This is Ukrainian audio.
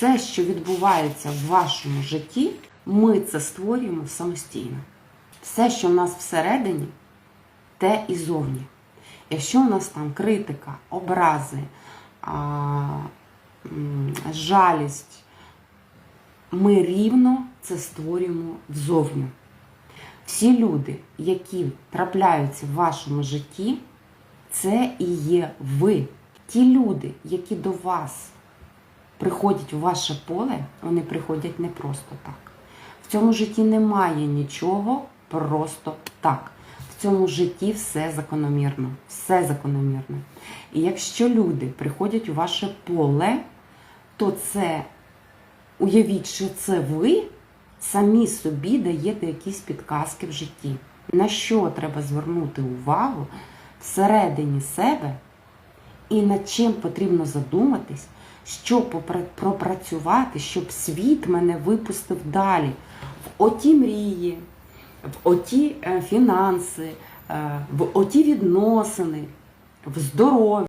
все, що відбувається в вашому житті, ми це створюємо самостійно. Все, що в нас всередині, те і зовні. Якщо у нас там критика, образи, жалість, ми рівно це створюємо взовню. Всі люди, які трапляються в вашому житті, це і є ви. Ті люди, які до вас приходять у ваше поле, вони приходять не просто так. В цьому житті немає нічого просто так. В цьому житті все закономірно. Все закономірно. І якщо люди приходять у ваше поле, то це уявіть, що це ви самі собі даєте якісь підказки в житті. На що треба звернути увагу всередині себе і над чим потрібно задуматись, щоб пропрацювати, щоб світ мене випустив далі в оті мрії, в оті е, фінанси, е, в оті відносини, в здоров'я.